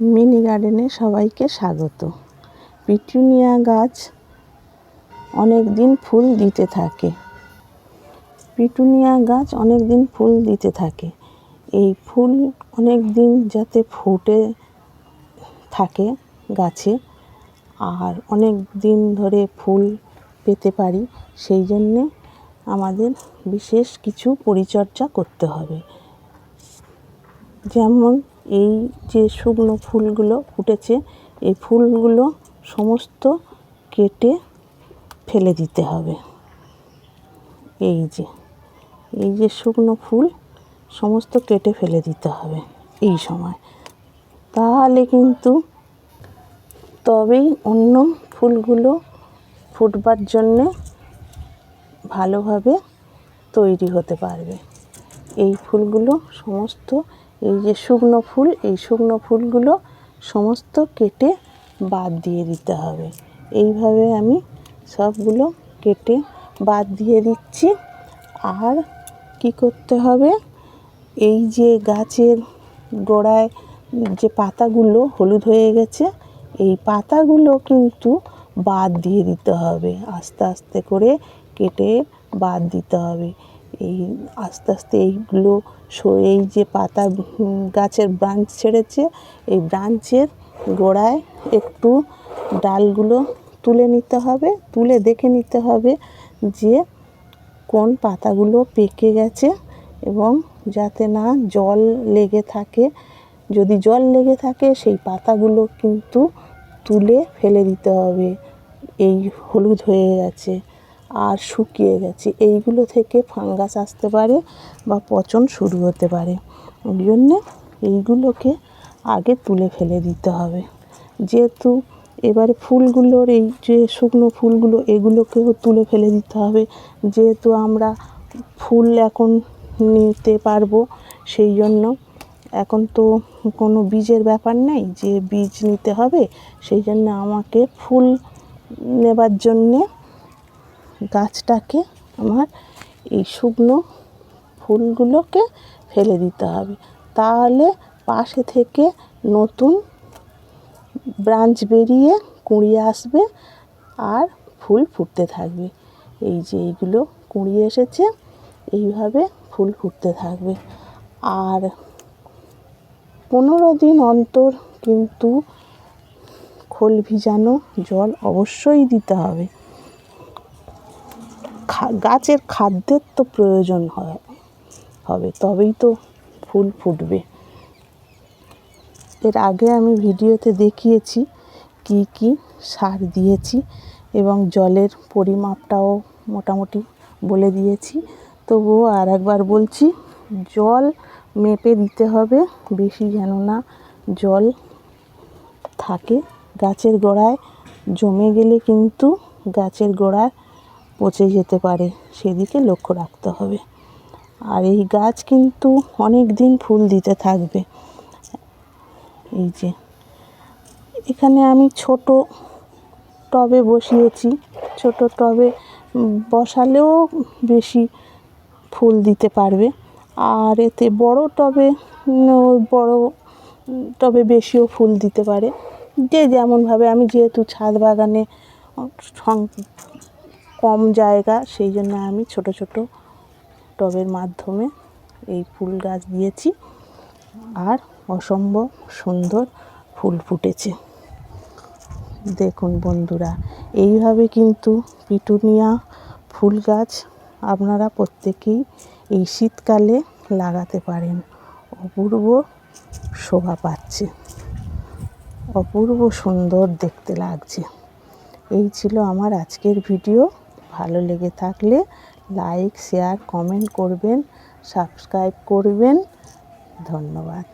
Mini গার্ডেনে সবাইকে স্বাগত। পিটুনিয়া গাছ অনেক দিন ফুল দিতে থাকে। পিটুনিয়া গাছ অনেক দিন ফুল দিতে থাকে। এই ফুল অনেক দিন যাতে ফুটে থাকে গাছে, আর অনেক দিন ধরে ফুল পেতে পারি, সেই জন্যে আমাদের বিশেষ কিছু পরিচর্যা করতে হবে। যেমন এই যে শুকনো ফুলগুলো ফুটেছে, এই ফুলগুলো সমস্ত কেটে ফেলে দিতে হবে। এই যে এই যে শুকনো ফুল সমস্ত কেটে ফেলে দিতে হবে এই সময়। তাহলে কিন্তু তবেই অন্য ফুলগুলো ফুটবার জন্যে ভালোভাবে তৈরি হতে পারবে। এই ফুলগুলো সমস্ত এই যে শুকনো ফুল, এই শুকনো ফুলগুলো সমস্ত কেটে বাদ দিয়ে দিতে হবে। এইভাবে আমি সবগুলো কেটে বাদ দিয়ে দিচ্ছি। আর কি করতে হবে? এই যে গাছের গোড়ায় যে পাতাগুলো হলুদ হয়ে গেছে, এই পাতাগুলো কিন্তু বাদ দিয়ে দিতে হবে। আস্তে আস্তে করে কেটে বাদ দিতে হবে। এই আস্তে আস্তে এইগুলো এই যে পাতা গাছের ব্রাঞ্চ ছেড়েছে, এই ব্রাঞ্চের গোড়ায় একটু ডালগুলো তুলে নিতে হবে, তুলে দেখে নিতে হবে যে কোন পাতাগুলো পেকে গেছে এবং যাতে না জল লেগে থাকে। যদি জল লেগে থাকে, সেই পাতাগুলো কিন্তু তুলে ফেলে দিতে হবে। এই হলুদ হয়ে গেছে। আর শুকিয়ে গেছে। এইগুলো থেকে ফাঙ্গাস আসতে পারে বা পচন শুরু হতে পারে। ওই জন্যে এইগুলোকে আগে তুলে ফেলে দিতে হবে। যেহেতু এবারে ফুলগুলোর এই যে শুকনো ফুলগুলো, এগুলোকেও তুলে ফেলে দিতে হবে। যেহেতু আমরা ফুল এখন নিতে পারব, সেই জন্য এখন তো কোনো বীজের ব্যাপার নেই, যে বীজ নিতে হবে, সেই জন্য আমাকে ফুল নেবার জন্যে গাছটাকে আমার এই শুকনো ফুলগুলোকে ফেলে দিতে হবে। তাহলে পাশে থেকে নতুন ব্রাঞ্চ বেরিয়ে কুঁড়ি আসবে আর ফুল ফুটতে থাকবে। এই যে এইগুলো কুঁড়ি এসেছে, এইভাবে ফুল ফুটতে থাকবে। আর পনেরো দিন অন্তর কিন্তু খোল ভিজানো জল অবশ্যই দিতে হবে। গাছের খাদ্যের তো প্রয়োজন হয়, হবে, তবেই তো ফুল ফুটবে। এর আগে আমি ভিডিওতে দেখিয়েছি কি কি সার দিয়েছি এবং জলের পরিমাপটাও মোটামুটি বলে দিয়েছি। তবুও আর একবার বলছি, জল মেপে দিতে হবে, বেশি যেন না জল থাকে। গাছের গোড়ায় জমে গেলে কিন্তু গাছের গোড়ায় পচে যেতে পারে, সেদিকে লক্ষ্য রাখতে হবে। আর এই গাছ কিন্তু অনেক দিন ফুল দিতে থাকবে। এই যে, এখানে আমি ছোট টবে বসিয়েছি। ছোট টবে বসালেও বেশি ফুল দিতে পারবে। আর এতে বড় টবে বড় টবে বেশিও ফুল দিতে পারে। যে যেমনভাবে, আমি যেহেতু ছাদ বাগানে কম জায়গা, সেই জন্য আমি ছোট ছোট টবের মাধ্যমে এই ফুল গাছ দিয়েছি। আর অসম্ভব সুন্দর ফুল ফুটেছে। দেখুন বন্ধুরা, এইভাবে কিন্তু পিটুনিয়া ফুল গাছ আপনারা প্রত্যেকেই এই শীতকালে লাগাতে পারেন। অপূর্ব শোভা পাচ্ছে। অপূর্ব সুন্দর দেখতে লাগছে। এই ছিল আমার আজকের ভিডিও। ভালো লেগে থাকলে লাইক শেয়ার কমেন্ট করবেন সাবস্ক্রাইব করবেন। ধন্যবাদ।